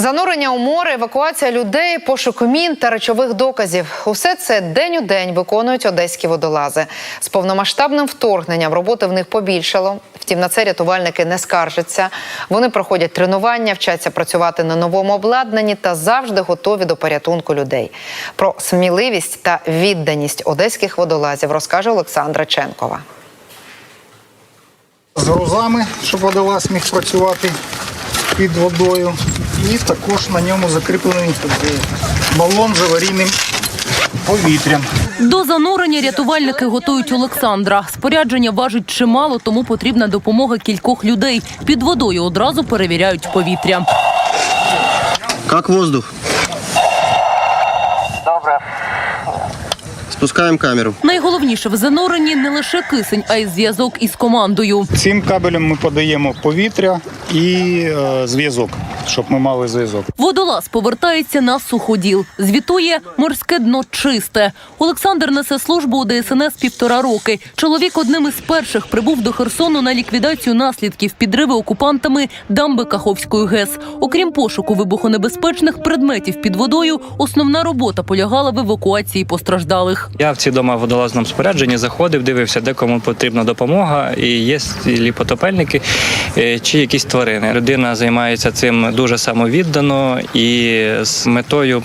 Занурення у море, евакуація людей, пошук мін та речових доказів усе це день у день виконують одеські водолази. З повномасштабним вторгненням роботи в них побільшало. Втім, на це рятувальники не скаржаться. Вони проходять тренування, вчаться працювати на новому обладнанні та завжди готові до порятунку людей. Про сміливість та відданість одеських водолазів розкаже Олександра Ченкова. з грузами, щоб водолаз міг працювати під водою. І також на ньому закріплений балон з аварійним повітрям. До занурення рятувальники готують Олександра. Спорядження важить чимало, тому потрібна допомога кількох людей. Під водою одразу перевіряють повітря. Как воздух? Спускаем камеру. Найголовніше в зануренні не лише кисень, а й зв'язок із командою. Цим кабелем ми подаємо повітря і е, зв'язок, щоб ми мали зв'язок. Водолаз повертається на суходіл. Звітує морське дно чисте. Олександр несе службу у ДСНС півтора роки. Чоловік одним із перших прибув до Херсону на ліквідацію наслідків підриви окупантами дамби Каховської ГЕС. Окрім пошуку вибухонебезпечних предметів під водою, основна робота полягала в евакуації постраждалих. Я в ці дома в водолазному спорядженні заходив, дивився, де кому потрібна допомога, і є лі потопельники е, чи якісь тварини. Людина займається цим дуже самовіддано і з метою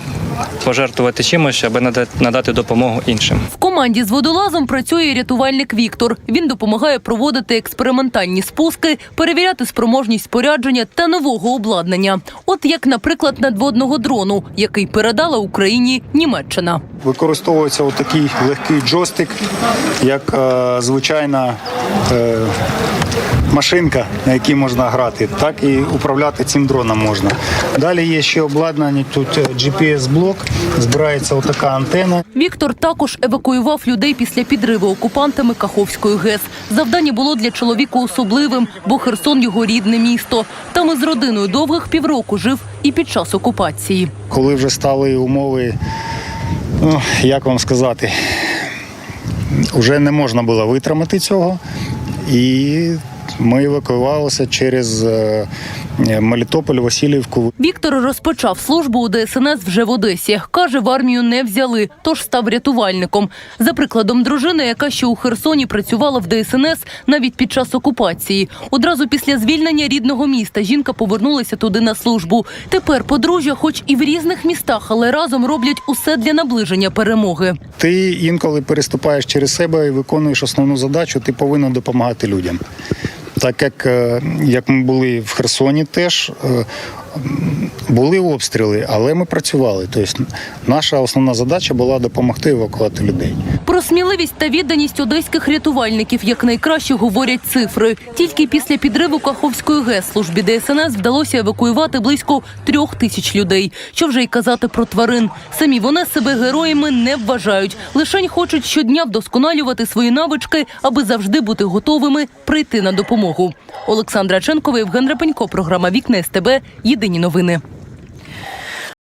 пожертвувати чимось, аби надати допомогу іншим. В команді з водолазом працює рятувальник Віктор. Він допомагає проводити експериментальні спуски, перевіряти спроможність спорядження та нового обладнання. От як, наприклад, надводного дрону, який передала Україні Німеччина. Використовується отакий легкий джойстик, як е, звичайна е, машинка, на якій можна грати, так і управляти цим дроном можна. Далі є ще обладнання, тут е, GPS-блок, збирається отака антена. Віктор також евакуював людей після підриву окупантами Каховської ГЕС. Завдання було для чоловіка особливим, бо Херсон його рідне місто. Там із родиною довгих півроку жив і під час окупації. Коли вже стали умови, ну, як вам сказати, вже не можна було витримати цього. І ми евакуювалися через е, Мелітополь, Васильівку. Віктор розпочав службу у ДСНС вже в Одесі. Каже, в армію не взяли, тож став рятувальником. За прикладом дружини, яка ще у Херсоні працювала в ДСНС навіть під час окупації. Одразу після звільнення рідного міста жінка повернулася туди на службу. Тепер подружжя, хоч і в різних містах, але разом роблять усе для наближення перемоги. Ти інколи переступаєш через себе і виконуєш основну задачу, ти повинен допомагати людям. Так як, е, як ми були в Херсоні, теж е, були обстріли, але ми працювали. Тобто наша основна задача була допомогти евакувати людей. Про сміливість та відданість одеських рятувальників якнайкраще говорять цифри. Тільки після підриву Каховської ГЕС службі ДСНС вдалося евакуювати близько трьох тисяч людей. Що вже й казати про тварин. Самі вони себе героями не вважають. Лишень хочуть щодня вдосконалювати свої навички, аби завжди бути готовими прийти на допомогу. Олександра Ченкова, Євген Рапенько, програма Вікна СТБ. Єдині новини.